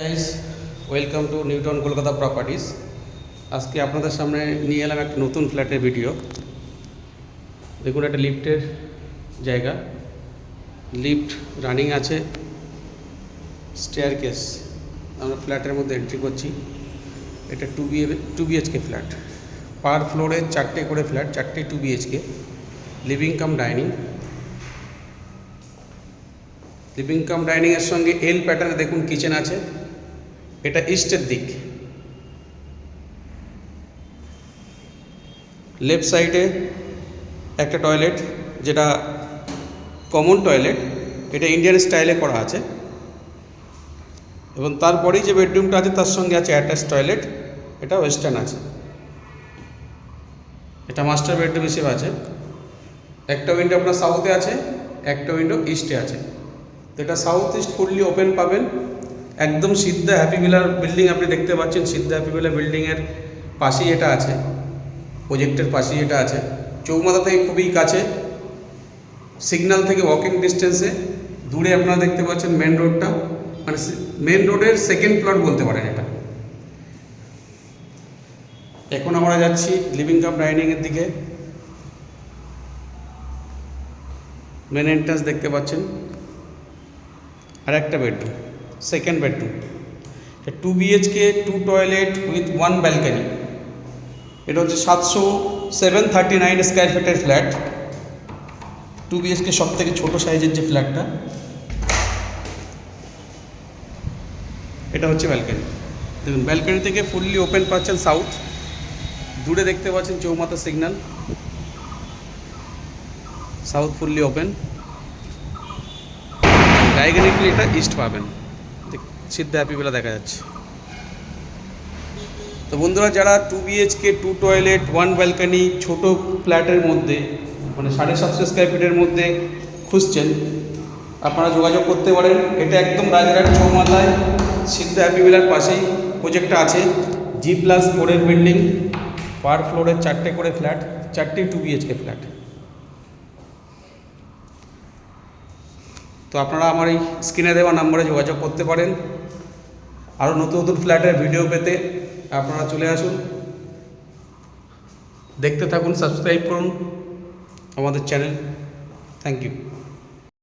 Guys welcome to Newton Kolkata properties আজকে আপনাদের সামনে নিয়ে এলাম একটা নতুন ফ্ল্যাটের ভিডিও দেখুন একটা লিফটের জায়গা। লিফট রানিং আছে। স্টেয়ার কেস আমরা ফ্ল্যাটের মধ্যে এন্ট্রি করছি। এটা two B two BHK flat per ফ্লোরে চারটে করে ফ্ল্যাট চারটে two BHK living cum dining living cum ডাইনিংয়ের সঙ্গে এল প্যাটার্নে দেখুন কিচেন আছে। এটা ইস্টের দিক। লেফট সাইডে একটা টয়লেট যেটা কমন টয়লেট এটা ইন্ডিয়ান স্টাইলে করা আছে। এবং তারপরেই যে বেডরুমটা আছে, তার সঙ্গে আছে অ্যাটাচ টয়লেট এটা ওয়েস্টার্ন আছে। এটা মাস্টার বেডরুম হিসেবে আছে। একটা উইন্ডো আপনার সাউথে আছে, একটা উইন্ডো ইস্টে আছে। তো এটা সাউথ ইস্ট ফুললি ওপেন পাবেন। একদম সিদ্ধা হ্যাপি ভিলার বিল্ডিং আপনি দেখতে পাচ্ছেন, সিদ্ধা হ্যাপি ভিলা বিল্ডিংয়ের পাশেই এটা আছে প্রজেক্টের পাশেই এটা আছে। চৌমাথা থেকে খুবই কাছে সিগন্যাল থেকে ওয়াকিং ডিস্টেন্সে দূরে আপনারা দেখতে পাচ্ছেন মেন রোডটা মানে মেন রোডের সেকেন্ড প্লট বলতে পারেন এটা। এখন আমরা যাচ্ছি লিভিং কাম ডাইনিংয়ের দিকে। মেন এন্ট্রান্স দেখতে পাচ্ছেন। আর একটা bedroom second bedroom two BHK two toilet with one balcony এটা হচ্ছে সাতশো সেভেন থার্টি নাইন স্কোয়ার ফিটের ফ্ল্যাট টু বিএইচকে সব থেকে ছোটো সাইজের যে ফ্ল্যাটটা এটা হচ্ছে ব্যালকানি দেখুন ব্যালকানি থেকে ফুললি ওপেন পাচ্ছেন সাউথ দূরে দেখতে পাচ্ছেন চৌমাথা signal south fully open diagonally এটা ইস্ট পাবেন। সিদ্ধা হ্যাপিবেলা দেখা যাচ্ছে। তো বন্ধুরা, যারা two BHK two toilet one balcony ছোট ফ্ল্যাটের মধ্যে মানে সাড়ে সাতশো স্কোয়ার ফিটের মধ্যে খুঁজছেন, আপনারা যোগাযোগ করতে পারেন। এটা একদম রাজারহাট চৌমাথায়, সিদ্ধা হ্যাপিবেলার পাশেই প্রজেক্টটা আছে। জি প্লাস ফোরের বিল্ডিং পার ফ্লোরের চারটে করে ফ্ল্যাট চারটে টু বিএইচকে ফ্ল্যাট তো আপনারা আমার এই স্ক্রিনে দেওয়া নম্বরে যোগাযোগ করতে পারেন। আরও নতুন নতুন ফ্ল্যাটের ভিডিও পেতে আপনারা চলে আসুন। দেখতে থাকুন সাবস্ক্রাইব করুন আমাদের চ্যানেল থ্যাংক ইউ